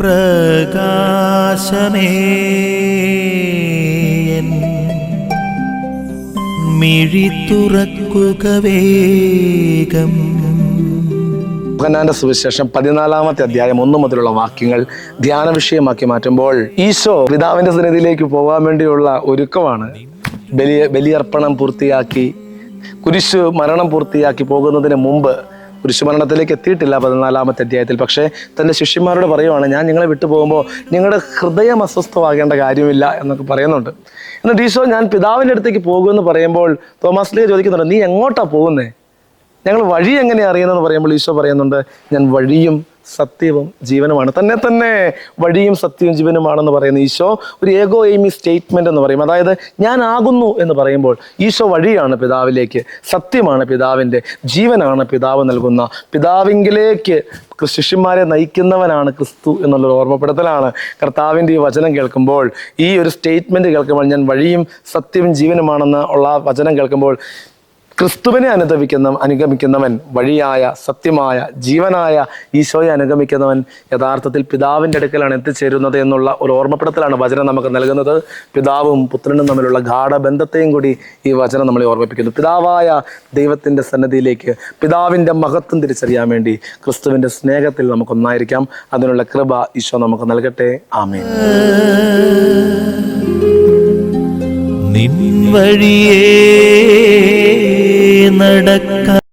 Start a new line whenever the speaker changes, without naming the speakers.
പ്രകാശമേ. എൻ മിഴി വേഗം.
സുവിശേഷം പതിനാലാമത്തെ അധ്യായം ഒന്നു മുതലുള്ള വാക്യങ്ങൾ ധ്യാന വിഷയമാക്കി മാറ്റുമ്പോൾ ഈശോ പിതാവിന്റെ സന്നിധിയിലേക്ക് പോകാൻ വേണ്ടിയുള്ള ഒരുക്കമാണ്. ബലി ബലിയർപ്പണം പൂർത്തിയാക്കി കുരിശു മരണം പൂർത്തിയാക്കി പോകുന്നതിന് മുമ്പ് കുരിശു മരണത്തിലേക്ക് എത്തിയിട്ടില്ല പതിനാലാമത്തെ അധ്യായത്തിൽ. പക്ഷേ തന്റെ ശിഷ്യന്മാരോട് പറയുവാണ് ഞാൻ നിങ്ങളെ വിട്ടു പോകുമ്പോൾ നിങ്ങളുടെ ഹൃദയം അസ്വസ്ഥമാകേണ്ട കാര്യമില്ല എന്നൊക്കെ പറയുന്നുണ്ട്. എന്നിട്ട് ഈശോ ഞാൻ പിതാവിന്റെ അടുത്തേക്ക് പോകുമെന്ന് പറയുമ്പോൾ തോമസ് ലീ ചോദിക്കുന്നുണ്ട് നീ എങ്ങോട്ടാണ് പോകുന്നത് ഞങ്ങൾ വഴി എങ്ങനെ അറിയുന്നതെന്ന് പറയുമ്പോൾ ഈശോ പറയുന്നുണ്ട് ഞാൻ വഴിയും സത്യവും ജീവനുമാണ്. തന്നെ തന്നെ വഴിയും സത്യവും ജീവനുമാണെന്ന് പറയുന്ന ഈശോ ഒരു ഏകോ എയിമി സ്റ്റേറ്റ്മെന്റ് എന്ന് പറയും. അതായത് ഞാൻ ആകുന്നു എന്ന് പറയുമ്പോൾ ഈശോ വഴിയാണ് പിതാവിലേക്ക് സത്യമാണ് പിതാവിന്റെ ജീവനാണ് പിതാവ് നൽകുന്ന. പിതാവിങ്കിലേക്ക് ശിഷ്യന്മാരെ നയിക്കുന്നവനാണ് ക്രിസ്തു എന്നുള്ളൊരു ഓർമ്മപ്പെടുത്തലാണ് കർത്താവിന്റെ ഈ വചനം കേൾക്കുമ്പോൾ. ഈ ഒരു സ്റ്റേറ്റ്മെന്റ് കേൾക്കുമ്പോൾ ഞാൻ വഴിയും സത്യവും ജീവനുമാണെന്ന് ഉള്ള വചനം കേൾക്കുമ്പോൾ ക്രിസ്തുവിനെ അനുഗമിക്കുന്ന അനുഗമിക്കുന്നവൻ വഴിയായ സത്യമായ ജീവനായ ഈശോയെ അനുഗമിക്കുന്നവൻ യഥാർത്ഥത്തിൽ പിതാവിന്റെ അടുക്കലാണ് എത്തിച്ചേരുന്നത് എന്നുള്ള ഒരു ഓർമ്മപ്പെടുത്തലാണ് വചനം നമുക്ക് നൽകുന്നത്. പിതാവും പുത്രനും തമ്മിലുള്ള ഗാഠബന്ധത്തെയും കൂടി ഈ വചനം നമ്മളെ ഓർമ്മിപ്പിക്കുന്നു. പിതാവായ ദൈവത്തിന്റെ സന്നദ്ധിയിലേക്ക് പിതാവിന്റെ മഹത്വം തിരിച്ചറിയാൻ വേണ്ടി ക്രിസ്തുവിന്റെ സ്നേഹത്തിൽ നമുക്കൊന്നായിരിക്കാം. അതിനുള്ള കൃപ ഈശോ നമുക്ക് നൽകട്ടെ. ആമേ
നിൻ വഴിയേ നടക്ക